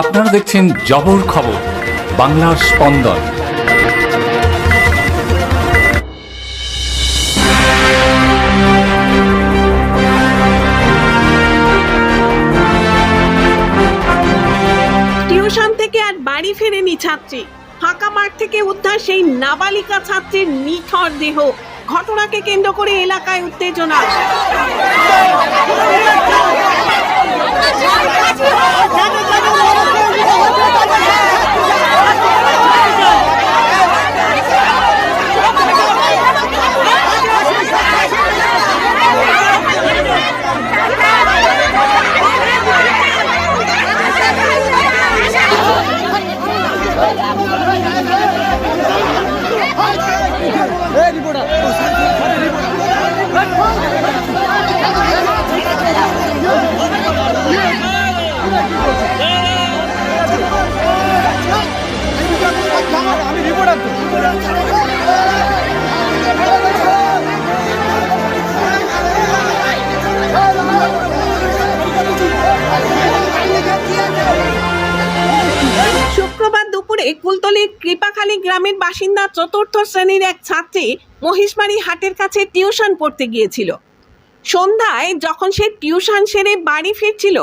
আপনারা দেখছেন জবর খবর, বাংলার স্পন্দন। টিউশন থেকে আর বাড়ি ফেরেনি ছাত্রী। ফাঁকা মাঠ থেকে উদ্ধার সেই নাবালিকা ছাত্রীর নিথর দেহ। ঘটনাকে কেন্দ্র করে এলাকায় উত্তেজনা। কুলতলির কৃপাখালী গ্রামের বাসিন্দা চতুর্থ শ্রেণির এক ছাত্রী মহিষমারি হাটের কাছে টিউশন পড়তে গিয়েছিল। সন্ধ্যায় যখন সে টিউশন সেরে বাড়ি ফিরছিল,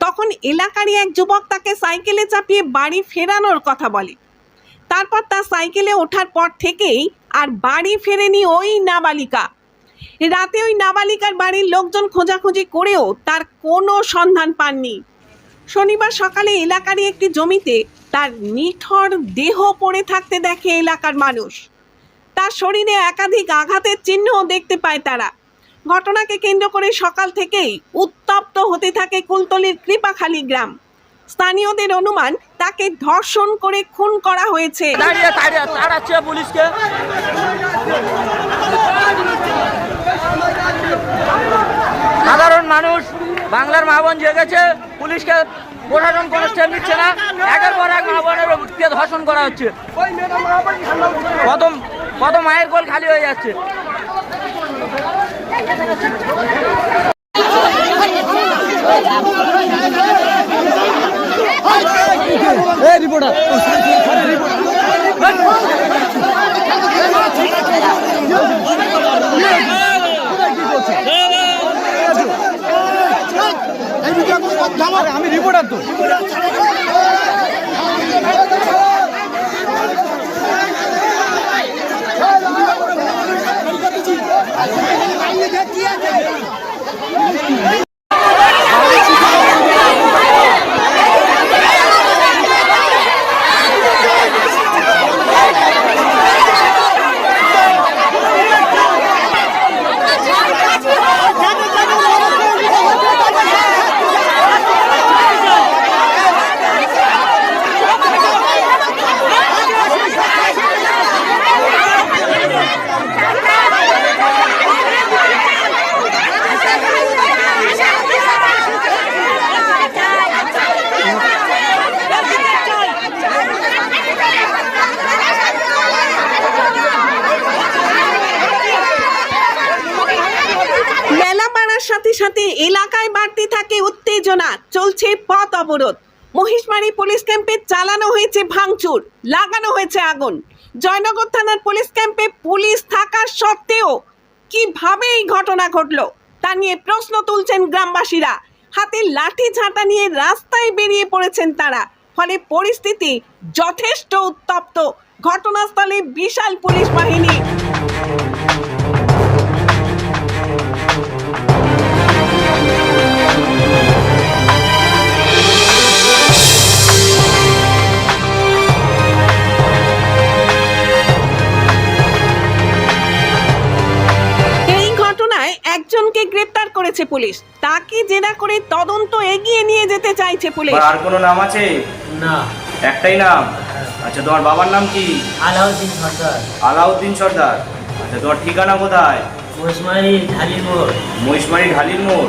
তখন এলাকারই এক যুবক তাকে সাইকেলে চাপিয়ে বাড়ি ফেরানোর কথা বলে। তারপর তার সাইকেলে ওঠার পর থেকেই আর বাড়ি ফেরেনি ওই নাবালিকা। রাতে ওই নাবালিকার বাড়ির লোকজন খোঁজাখুঁজি করেও তার কোনো সন্ধান পাননি। শনিবার সকালে এলাকারই একটি জমিতে তার নিথর দেহ পড়ে থাকতে দেখে এলাকার মানুষ। তার শরীরে একাধিক আঘাতের চিহ্নও দেখতে পায় তারা। ঘটনাকে কেন্দ্র করে সকাল থেকেই উত্তপ্ত হতে থাকে কুলতলির কৃপাখালী গ্রাম। স্থানীয়দের অনুমান, তাকে ধর্ষণ করে খুন করা হয়েছে। সাধারণ মানুষ বাংলার মা বোন জেগেছে পুলিশকে প্রশাসন কোনো স্টেপ নিচ্ছে না। একের পর এক মা বোনের ধর্ষণ করা হচ্ছে। কত কত মায়ের কোল খালি হয়ে যাচ্ছে। রিপোর্টার আমি রিপোর্টার তো। সাথে এলাকায় বাড়তে থাকে উত্তেজনা, চলছে পথ অবরোধ। মহিষমারি পুলিশ ক্যাম্পে চালানো হয়েছে ভাঙচুর, লাগানো হয়েছে আগুন। জয়নগর থানার পুলিশ ক্যাম্পে পুলিশ থাকার সত্ত্বেও কীভাবে এই ঘটনা ঘটলো, তা নিয়ে প্রশ্ন তুলছেন গ্রামবাসীরা। হাতে লাঠি ঝাঁটা নিয়ে রাস্তায় বেরিয়ে পড়েছেন তারা, ফলে পরিস্থিতি যথেষ্ট উত্তপ্ত। ঘটনাস্থলে বিশাল পুলিশ বাহিনী। পুলিশ। তাকে জেরা করে তদন্ত এগিয়ে নিয়ে যেতে চাইছে পুলিশ। আর কোনো নাম আছে? না। একটাই নাম? আচ্ছা তোমার বাবার নাম কি? আলাউদ্দিন সর্দার আলাউদ্দিন সর্দার আচ্ছা তোমার ঠিকানা কোথায়? মহিষমারি ঢালির মোড়। মহিষমারি ঢালির মোড়।